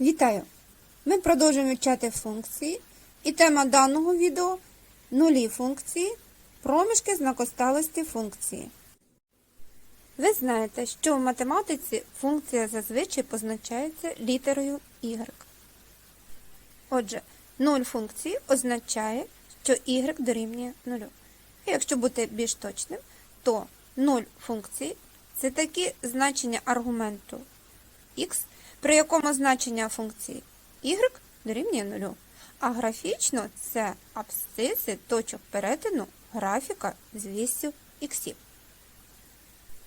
Вітаю! Ми продовжуємо вивчати функції, і тема даного відео нулі функції, проміжки знакосталості функції. Ви знаєте, що в математиці функція зазвичай позначається літерою y. Отже, 0 функції означає, що y дорівнює 0. І якщо бути більш точним, то 0 функції це такі значення аргументу x, при якому значення функції y дорівнює 0. А графічно це абсциси точок перетину графіка з вісю іксів.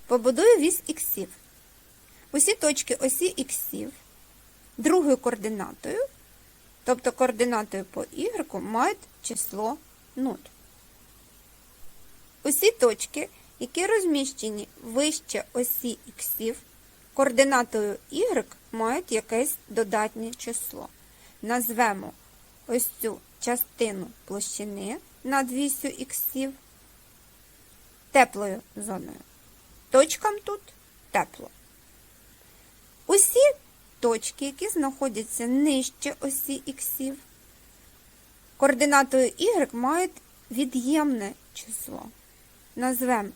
Побудую вісь іксів. Усі точки осі іксів другою координатою, тобто координатою по y, мають число 0. Усі точки, які розміщені вище осі іксів, координатою y мають якесь додатнє число. Назвемо ось цю частину площини над вісю іксів теплою зоною. Точкам тут тепло. Усі точки, які знаходяться нижче осі іксів, координатою y мають від'ємне число. Назвемо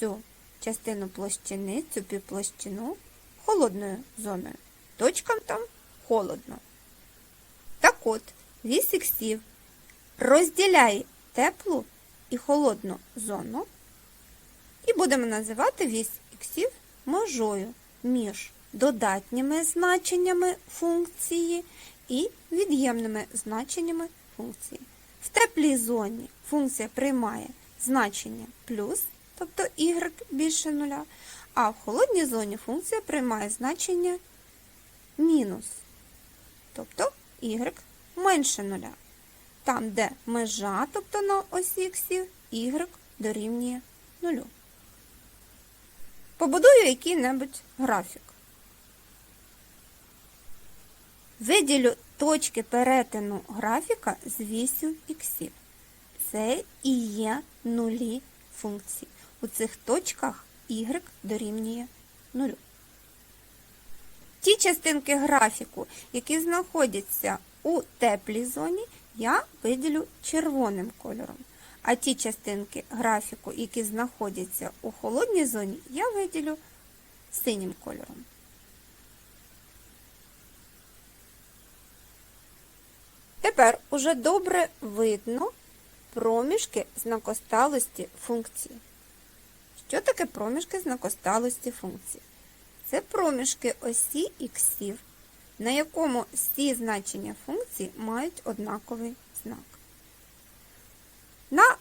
цю частину площини, цю півплощину холодною зоною. Точкам там холодно. Так от, вісь іксів розділяє теплу і холодну зону, і будемо називати вісь іксів межою між додатніми значеннями функції і від'ємними значеннями функції. В теплій зоні функція приймає значення плюс, тобто y більше нуля, а в холодній зоні функція приймає значення мінус, тобто y менше нуля. Там, де межа, тобто на осі іксів, y дорівнює нулю. Побудую який-небудь графік. Виділю точки перетину графіка з вісю іксів. Це і є нулі функції. У цих точках y дорівнює нулю. Ті частинки графіку, які знаходяться у теплій зоні, я виділю червоним кольором. А ті частинки графіку, які знаходяться у холодній зоні, я виділю синім кольором. Тепер уже добре видно проміжки знакосталості функції. Що таке проміжки знакосталості функції? Це проміжки осі іксів, на якому всі значення функції мають однаковий знак. На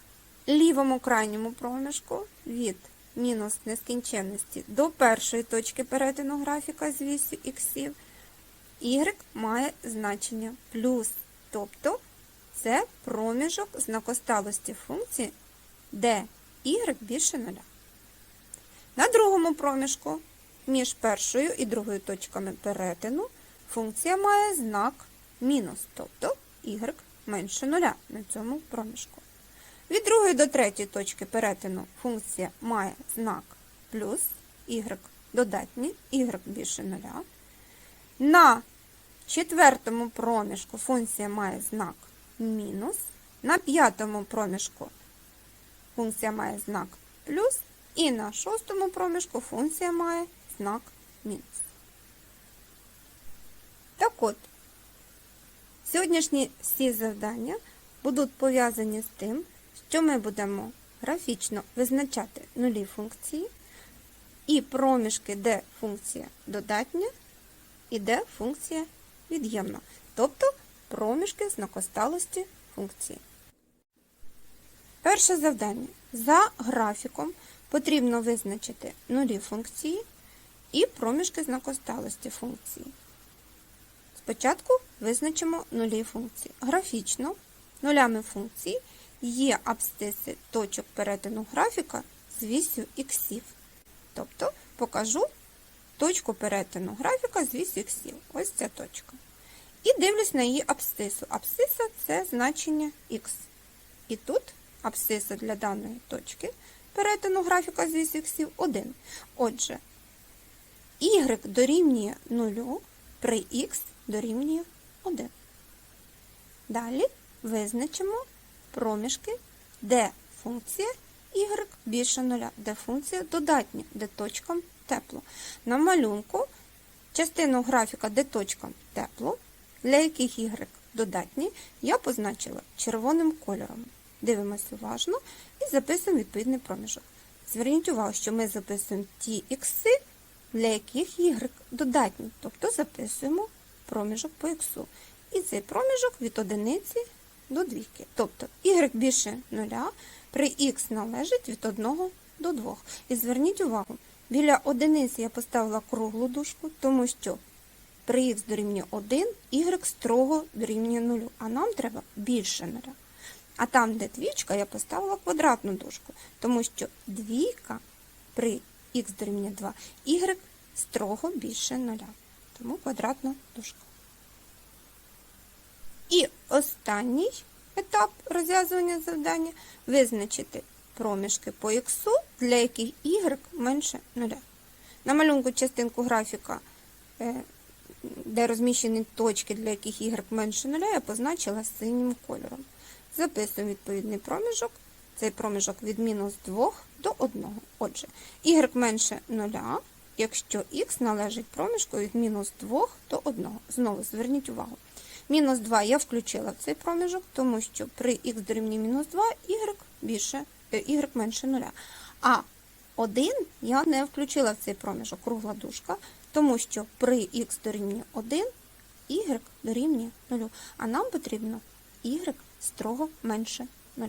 лівому крайньому проміжку від мінус нескінченності до першої точки перетину графіка з вісю іксів, y має значення плюс, тобто це проміжок знакосталості функції, де y більше нуля. На другому проміжку між першою і другою точками перетину функція має знак мінус, тобто y менше нуля на цьому проміжку. Від другої до третьої точки перетину функція має знак плюс, y додатній, y більше нуля. На четвертому проміжку функція має знак мінус. На п'ятому проміжку функція має знак плюс. І на шостому проміжку функція має знак мінус. Так от, сьогоднішні всі завдання будуть пов'язані з тим, що ми будемо графічно визначати нулі функції і проміжки, де функція додатня і де функція від'ємна, тобто проміжки знакосталості функції. Перше завдання. За графіком потрібно визначити нулі функції і проміжки знакосталості функції. Спочатку визначимо нулі функції. Графічно нулями функції є абсциси точок перетину графіка з вісю іксів. Тобто покажу точку перетину графіка з вісю іксів. Ось ця точка. І дивлюсь на її абсцису. Абсциса це значення х. І тут абсциса для даної точки перетину графіка з вісю іксів 1. Отже, y дорівнює 0 при х дорівнює 1. Далі визначимо проміжки, де функція y більше нуля, де функція додатня, де точкам тепло. На малюнку частину графіка, де точкам тепло, для яких y додатні, я позначила червоним кольором. Дивимося уважно і записуємо відповідний проміжок. Зверніть увагу, що ми записуємо ті ікси, для яких y додатні, тобто записуємо проміжок по іксу. І цей проміжок від одиниці до двійки. Тобто y більше нуля при х належить від 1 до 2. І зверніть увагу, біля одиниці я поставила круглу дужку, тому що при х дорівнює 1, y строго дорівнює 0, а нам треба більше нуля. А там, де двічка, я поставила квадратну дужку, тому що двійка при х дорівнює 2, y строго більше нуля. Тому квадратна дужка. І останній етап розв'язування завдання визначити проміжки по х, для яких y менше нуля. На малюнку частинку графіка, е, де розміщені точки, для яких y менше нуля, я позначила синім кольором. Записуємо відповідний проміжок. Цей проміжок від мінус 2 до 1. Отже, y менше 0, якщо х належить проміжку від мінус 2 до 1. Знову зверніть увагу. Мінус 2 я включила в цей проміжок, тому що при х дорівнює мінус 2 y, більше, е, y менше 0. А 1 я не включила в цей проміжок кругла дужка, тому що при х дорівнює 1, y дорівнює 0. А нам потрібно y строго менше 0.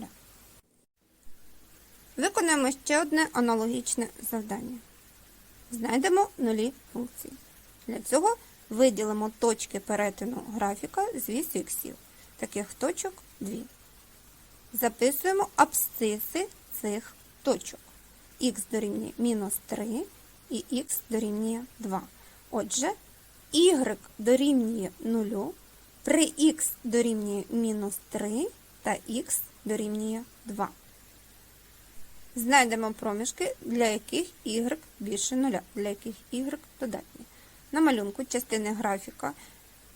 Виконаємо ще одне аналогічне завдання. Знайдемо нулі функції. Для цього виділимо точки перетину графіка з вісю. Таких точок 2. Записуємо абсциси цих точок. х дорівнює мінус 3 і х дорівнює 2. Отже, y дорівнює 0, при х дорівнює мінус 3 та х дорівнює 2. Знайдемо проміжки, для яких y більше 0, для яких y додатні. На малюнку частини графіка,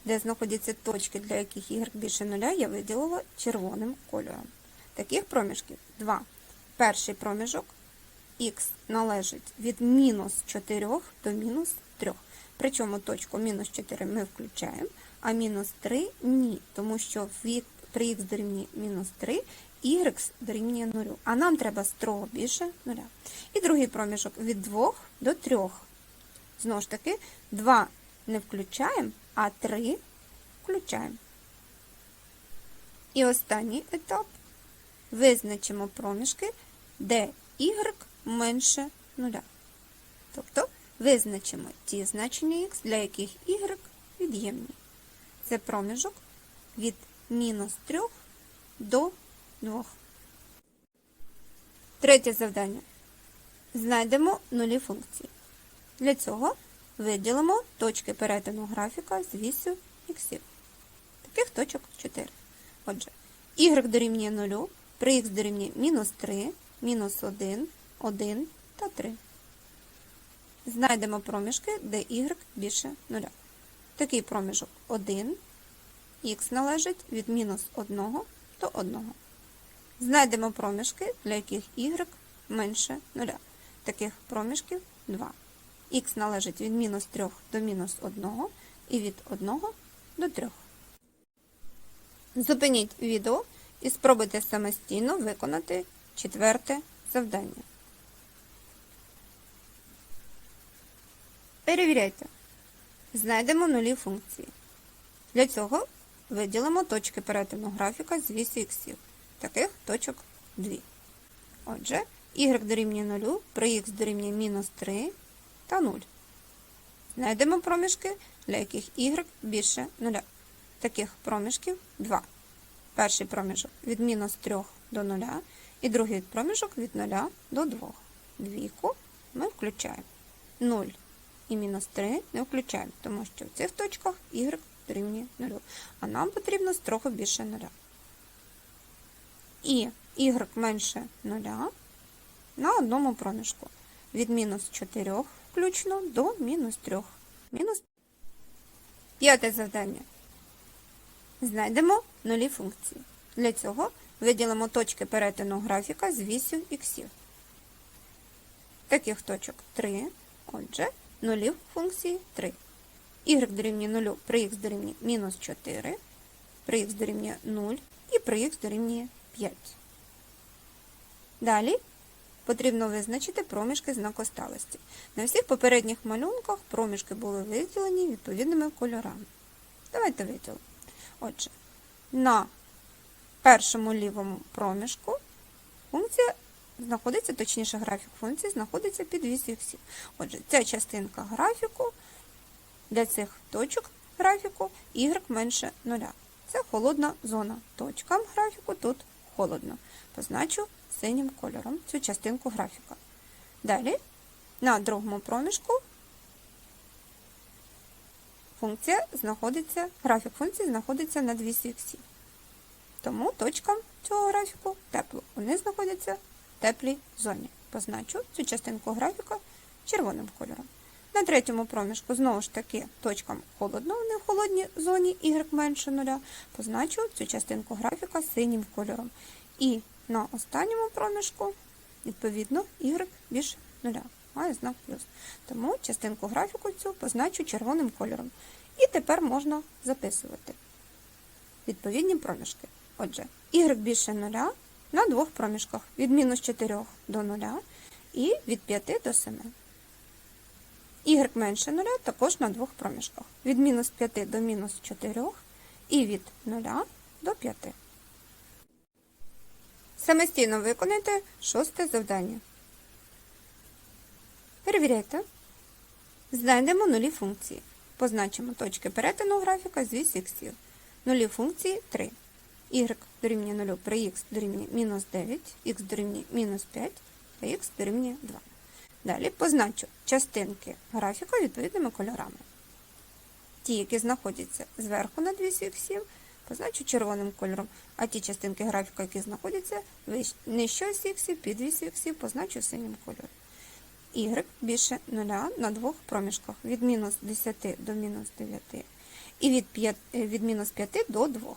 де знаходяться точки, для яких y більше 0, я виділила червоним кольором. Таких проміжків 2. Перший проміжок х належить від мінус 4 до мінус 3. Причому точку мінус 4 ми включаємо, а мінус 3 ні, тому що при х дорівнює мінус 3 y дорівнює 0, а нам треба строго більше 0. І другий проміжок від 2 до 3. Знову ж таки, 2 не включаємо, а 3 включаємо. І останній етап. Визначимо проміжки, де y менше 0. Тобто визначимо ті значення х, для яких y від'ємні. Це проміжок від мінус 3 до 2. Третє завдання. Знайдемо нулі функції. Для цього виділимо точки перетину графіка з вісю х. Таких точок 4. Отже, y дорівнює 0, при х дорівнює мінус 3, мінус 1, 1 та 3. Знайдемо проміжки, де y більше 0. Такий проміжок 1, х належить від мінус 1 до 1. Знайдемо проміжки, для яких y менше 0. Таких проміжків 2. Х належить від мінус 3 до мінус 1 і від 1 до 3. Зупиніть відео і спробуйте самостійно виконати четверте завдання. Перевіряйте. Знайдемо нулі функції. Для цього виділимо точки перетину графіка з вісі іксів. Таких точок 2. Отже, y дорівнює 0, при х дорівнює мінус 3 та 0. Знайдемо проміжки, для яких y більше 0. Таких проміжків 2. Перший проміжок від мінус 3 до 0, і другий проміжок від 0 до 2. Двійку ми включаємо. 0 і мінус 3 не включаємо, тому що в цих точках y дорівнює 0. А нам потрібно трохи більше 0. І y менше 0 на одному проміжку. Від мінус 4 включно до мінус 3. Мінус П'яте завдання. Знайдемо нулі функції. Для цього виділимо точки перетину графіка з вісю іксів. Таких точок 3. Отже, нулів функції 3. Y дорівнює 0 при х дорівнює мінус 4, при х дорівнює 0 і при х дорівнює 5. Далі потрібно визначити проміжки знакосталості. На всіх попередніх малюнках проміжки були виділені відповідними кольорами. Давайте виділимо. Отже, на першому лівому проміжку функція знаходиться, точніше, графік функції знаходиться під вісю іксів. Отже, ця частинка графіку для цих точок графіку y менше 0. Це холодна зона. Точкам графіку тут холодно. Позначу синім кольором цю частинку графіка. Далі на другому проміжку функція знаходиться, графік функції знаходиться над вісю іксів. Тому точкам цього графіку тепло. Вони знаходяться в теплій зоні. Позначу цю частинку графіка червоним кольором. На третьому проміжку, знову ж таки, точкам холодно, вони в холодній зоні y менше 0, позначу цю частинку графіка синім кольором. І на останньому проміжку, відповідно, y більше 0, має знак плюс. Тому частинку графіку цю позначу червоним кольором. І тепер можна записувати відповідні проміжки. Отже, y більше 0 на двох проміжках від мінус 4 до 0 і від 5 до 7. Y менше 0 також на двох проміжках. Від мінус 5 до мінус 4 і від 0 до 5. Самостійно виконайте шосте завдання. Перевіряйте. Знайдемо нулі функції. Позначимо точки перетину графіка з вісь іксів. Нулі функції 3. y дорівнює 0 при х дорівнює мінус 9, х дорівнює мінус 5, а х дорівнює 2. Далі позначу частинки графіка відповідними кольорами. Ті, які знаходяться зверху над вісю іксів, позначу червоним кольором, а ті частинки графіка, які знаходяться нижче осі іксів, під вісю іксів, позначу синім кольором. Y більше 0 на двох проміжках від мінус 10 до мінус 9 і від, 5, від мінус 5 до 2.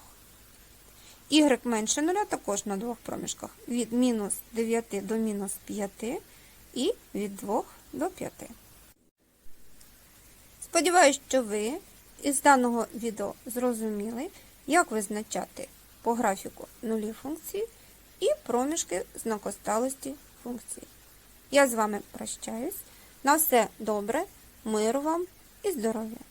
Y менше 0 також на двох проміжках від мінус 9 до мінус 5 і від 2 до 5. Сподіваюсь, що ви із даного відео зрозуміли, як визначати по графіку нулі функції і проміжки знакосталості функцій. Я з вами прощаюсь. На все добре, миру вам і здоров'я!